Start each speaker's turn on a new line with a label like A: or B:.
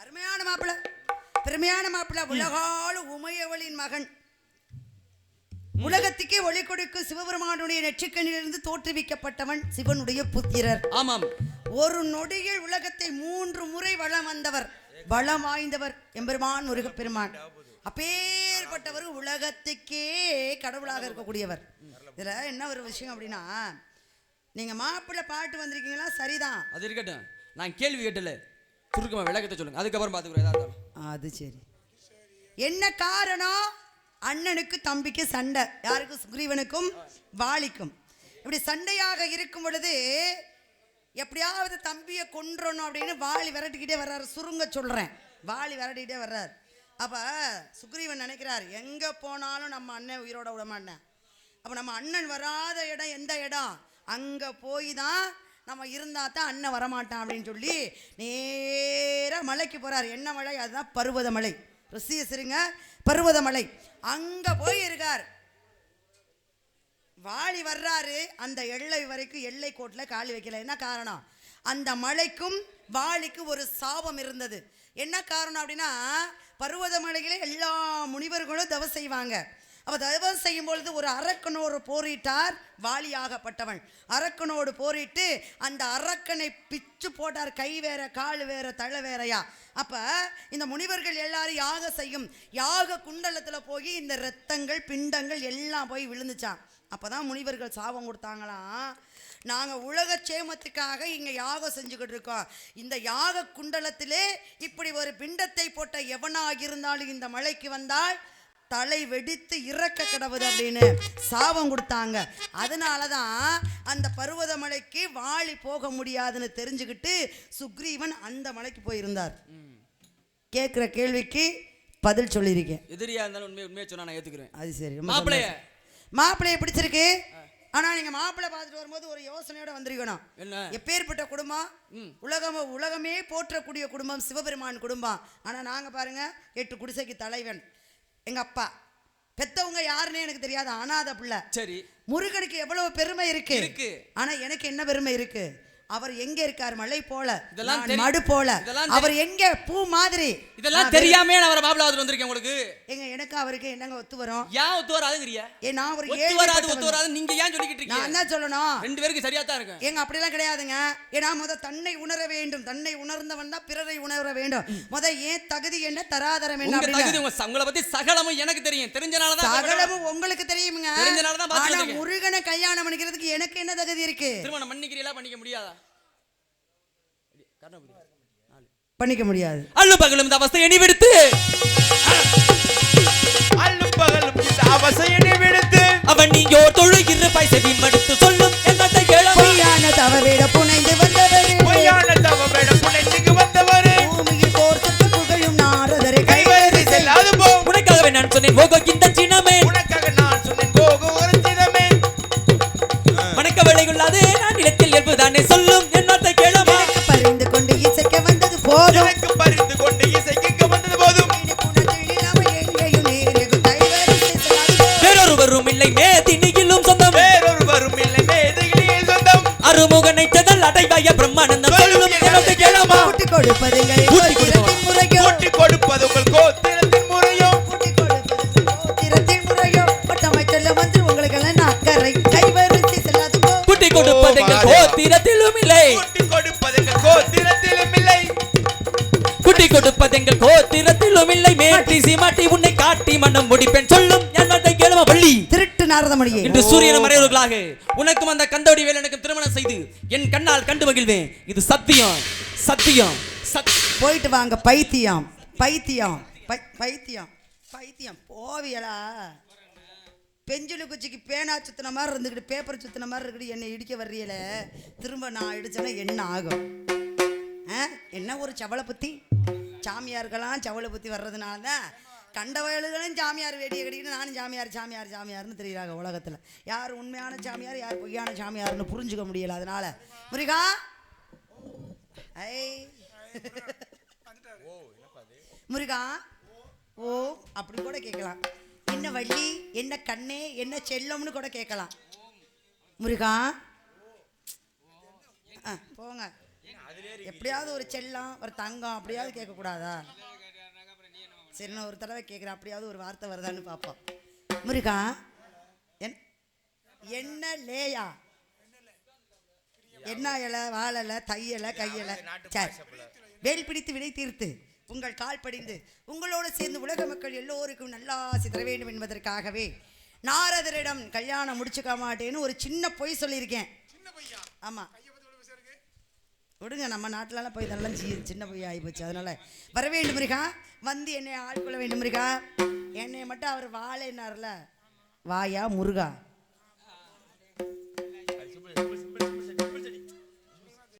A: அருமையான மாப்பிள்ள. பெருமையான மாப்பிள்ள. உலகால உமையவளின் மகன். உலகத்துக்கே ஒளி கொடுக்கும் சிவபெருமானுடைய நெற்றிக்கண்ணிலிருந்து தோற்றுவிக்கப்பட்டவன் சிவனுடைய புத்திரர்.
B: ஆமாம்.
A: ஒரு நொடியில் உலகத்தை மூன்று முறை வளம் வந்தவர் வளம் வாய்ந்தவர் எம்பெருமான் முருகப் பெருமான் அப்பேற்பட்டவர் உலகத்துக்கே கடவுளாக இருக்கக்கூடியவர். இதுல என்ன ஒரு விஷயம் அப்படின்னா நீங்க மாப்பிள்ளை பாட்டு வந்திருக்கீங்களா? சரிதான்.
B: அது இருக்கட்டும். நான் கேள்வி கேட்டல. சுருக்கமாக விளக்கத்தை சொல்லுங்க. அதுக்கப்புறம் பார்த்துக்கிறோம்
A: அது சரி. என்ன காரணம் அண்ணனுக்கு தம்பிக்கு சண்டை. யாருக்கும் சுக்ரீவனுக்கும் வாலிக்கும். இப்படி சண்டையாக இருக்கும் பொழுது எப்படியாவது தம்பியை கொன்றணும் அப்படின்னு வாலி விரட்டிக்கிட்டே வர்றாரு. சுருங்க சொல்கிறேன் வாலி விரட்டிக்கிட்டே வர்றாரு. அப்போ சுக்ரீவன் நினைக்கிறார் எங்கே போனாலும் நம்ம அண்ணன் உயிரோட விட மாட்டேன். அப்போ நம்ம அண்ணன் வராத இடம் எந்த இடம்? அங்கே போய் தான் நம்ம இருந்தால் தான் அண்ணன் வரமாட்டான் அப்படின்னு சொல்லி நேராக மலைக்கு போகிறார் என்ன மலை? அதுதான் பருவத மலை ருசிய சிறுங்க பருவத மலை அங்கே போய் இருக்கார் வாளி வர்றாரு. அந்த எல்லை வரைக்கும் எல்லை கோட்டில் காலி வைக்கல. என்ன காரணம்? அந்த மலைக்கும் வாளிக்கு ஒரு சாபம் இருந்தது. என்ன காரணம் அப்படின்னா பருவத மலையில எல்லா முனிவர்களும் தவ செய்வாங்க. அப்ப தவம் செய்யும் பொழுது ஒரு அரக்கனோடு போரிட்டார் வாலியாகப்பட்டவன் அரக்கனோடு போரிட்டு அந்த அரக்கனை பிச்சு போட்டார் கை வேற கால் வேற தலை வேறையா. அப்ப இந்த முனிவர்கள் எல்லாரும் யாகம் செய்யும் யாக குண்டலத்துல போய் இந்த ரத்தங்கள் பிண்டங்கள் எல்லாம் போய் விழுந்துச்சான் அப்பதான் முனிவர்கள் சாபம் கொடுத்தாங்களாம் நாங்கள் உலக சேமத்துக்காக இங்கே யாகம் செஞ்சுக்கிட்டு இருக்கோம். இந்த யாக குண்டலத்திலே இப்படி ஒரு பிண்டத்தை போட்ட எவனாக இருந்தாலும் இந்த மலைக்கு வந்தால் தலை வெடித்து இறக்க கிடவுது அப்படின்னு சாபம் கொடுத்தாங்க. அதனால தான் அந்த பர்வத மலைக்கு வாளி போக முடியாதுன்னு தெரிஞ்சுக்கிட்டு சுக்ரீவன் அந்த மலைக்கு போயிருந்தார். கேட்குற கேள்விக்கு பதில் சொல்லியிருக்கேன்.
B: எதிரியா இருந்தாலும் உண்மையை உண்மையை சொன்னா நான் ஏத்துக்கிறேன்.
A: அது சரி
B: மாப்பிள்ளைய.
A: மாப்பிள்ளைய பிடிச்சிருக்கு? ஆனா நீங்க மாப்பிள்ளை பார்த்துட்டு வரும்போது ஒரு யோசனையோட வந்திருக்கணும்.
B: என்ன?
A: எப்பேற்பட்ட குடும்பம். உலகம் உலகமே போற்றக்கூடிய குடும்பம் சிவபெருமான் குடும்பம். ஆனா நாங்க பாருங்க எட்டு குடிசைக்கு தலைவன். எங்க அப்பா. பெத்தவங்க யாருன்னே எனக்கு தெரியாது. அனாதை பிள்ளை.
B: சரி.
A: முருகனுக்கு எவ்வளவு பெருமை இருக்கு?
B: இருக்கு.
A: ஆனா எனக்கு என்ன பெருமை இருக்கு? அவர் எங்க இருக்கார்? மலை போல.
B: இதெல்லாம்
A: நான் மடு போல. அவர் எங்க? பூ மாதிரி.
B: இதெல்லாம்
A: நான்
B: தெரியாமே நான் அவரை வந்திருக்கேன் உங்களுக்கு.
A: எங்க எனக்கு அவருக்கு என்னங்க ஒத்து வரும்?
B: ஏன் ஒத்து வராதுங்கிறியா?
A: ஏ நான் ஒரு
B: ஒத்து வராது ஒத்து. வராது. நீங்க ஏன் சொல்லிக்கிட்டு
A: நான்
B: இருக்கீங்க
A: என்ன சொல்லணும்?
B: ரெண்டு பேருக்கு சரியா தான் இருக்கும்.
A: ஏங்க அப்படிலாம் கிடையாதுங்க. ஏன்னா முத தன்னை உணர வேண்டும். தன்னை உணர்ந்தவன் தான் பிறரை உணர வேண்டும். முத ஏன் தகுதி என்ன? தராதரம் என்ன
B: உங்க தகுதி உங்களை பத்தி சகலமும் எனக்கு தெரியும். தெரிஞ்சனால தான்
A: சகலமும் உங்களுக்கு தெரியுமுங்க.
B: தெரிஞ்சனால தான்
A: ஆனா கல்யாணம் பண்ணிக்கிறதுக்கு எனக்கு என்ன தகுதி இருக்கு?
B: திருமணம் பண்ணிக்கிறீங்களா பண்ணிக்க முடியாதா.
A: பண்ணிக்க முடியாது.
B: அள்ளு பகலும் இந்த அவஸ்தை எண்ணி விடுத்து.
C: அல்லும் பகலும் இந்த அவசையனை விடுத்து.
B: அவன் நீங்க தொழுகிற பைசவி மடுத்து சொல்லும் என்னத்தை கேளம்
A: பொய்யான தவவிட புனைந்து வந்தவர்.
C: பொய்யான தவமிடம் புனைந்துக்கு வந்தவரே.
A: பூமியில் போர்த்துக்கு புகழும் நாரதரை
C: கைவரிசை செல்லாது போ.
B: உனக்காகவே நான் சொன்னேன் ஓகோ வணக்க வேலைகுள்ளாது நான் நிலத்தில் இயல்புதானே சொல்லும். என்னத்தை கேளமா?
A: எனக்கு பரிந்து கொண்டு இசைக்க வந்தது போதும்.
C: எனக்கு பறிந்து கொண்டு இசைக்கு வந்தது போதும்.
B: வேறொருவரும் இல்லை. மே திணிகிலும் சொந்தம்.
C: வேறொருவரும் இல்லை. மேதைகளே சொந்தம்.
B: அருமுகனை செதல் அடைவாய பிரம்மானந்தம். சொல்லும் என்னத்தை கேளமா?
A: கூட்டி கொடுப்பதுங்கள்.
C: மாதே.
B: கோத்திரத்திலும் இல்லை.
C: கூட்டி கொடுப்பது எங்கள் கோத்திரத்திலும் இல்லை.
B: குட்டி கொடுப்பதெங்கள் கோத்திரத்திலும் இல்லை. மேட்டி சீமாட்டி உன்னை காட்டி மனம் முடிப்பேன். சொல்லும் என்னத்தை கேளமா வள்ளி.
A: திருட்டு நாரதமணியே.
B: இன்று சூரியன் மறைவர்களாக உனக்கும் அந்த கந்தோடி வேலனுக்கும் திருமணம் செய்து என் கண்ணால் கண்டு மகிழ்வேன். இது சத்தியம். சத்தியம். சத்
A: போயிட்டு வாங்க பைத்தியம். பைத்தியம். பைத்தியம். பைத்தியம். போவியலா பெஞ்சிலு குச்சிக்கு பேனா சுத்தின மாதிரி இருந்துக்கிட்டு பேப்பர் சுத்தின மாதிரி இருக்குட்டு என்னை இடிக்க வர்றீல திரும்ப நான் இடிச்சேன்னா என்ன ஆகும்? என்ன ஒரு சவளை புத்தி? சாமியாருக்கெல்லாம் சவளை புத்தி வர்றதுனால தான் கண்ட வயலுகளும் சாமியார் வேடியை கட்டிக்கிட்டு நானும் சாமியார் சாமியார் சாமியார்னு தெரியுறாங்க உலகத்தில். யார் உண்மையான சாமியார் யார் பொய்யான சாமியார்னு புரிஞ்சுக்க முடியல அதனால. முருகா? ஐ முருகா? ஓ அப்படி கூட கேட்கலாம். வள்ளி என்ன கண்ணே என்ன செல்லம்னு கூட கேட்கலாம். முருகா? ஆ, போங்க. எப்படியாவது ஒரு செல்லம் ஒரு தங்கம் அப்படியாவது கேட்கக்கூடாதா? சரி நான் ஒரு தடவை கேட்குறேன் அப்படியாவது ஒரு வார்த்தை வருதான்னு பார்ப்போம். முருகா என் என்ன லேயா? என்ன இலை வாழலை தையலை கையலை சரி. வேல் பிடித்து விடை தீர்த்து. உங்கள் கால் படிந்து உங்களோடு சேர்ந்து உலக மக்கள் எல்லோருக்கும் நல்லா சிதற வேண்டும் என்பதற்காகவே நாரதரிடம் கல்யாணம் முடிச்சுக்க மாட்டேன்னு ஒரு சின்ன பொய் சொல்லியிருக்கேன். ஆமாம் விடுங்க நம்ம நாட்டிலலாம் போய் இதெல்லாம் சி சின்ன பொய் ஆகிப்போச்சு அதனால வர வேண்டும் முருகா. வந்து என்னை ஆட்கொள்ள வேண்டும் முருகா. என்னை மட்டும் அவர் வாழைனார்ல வாயா முருகா.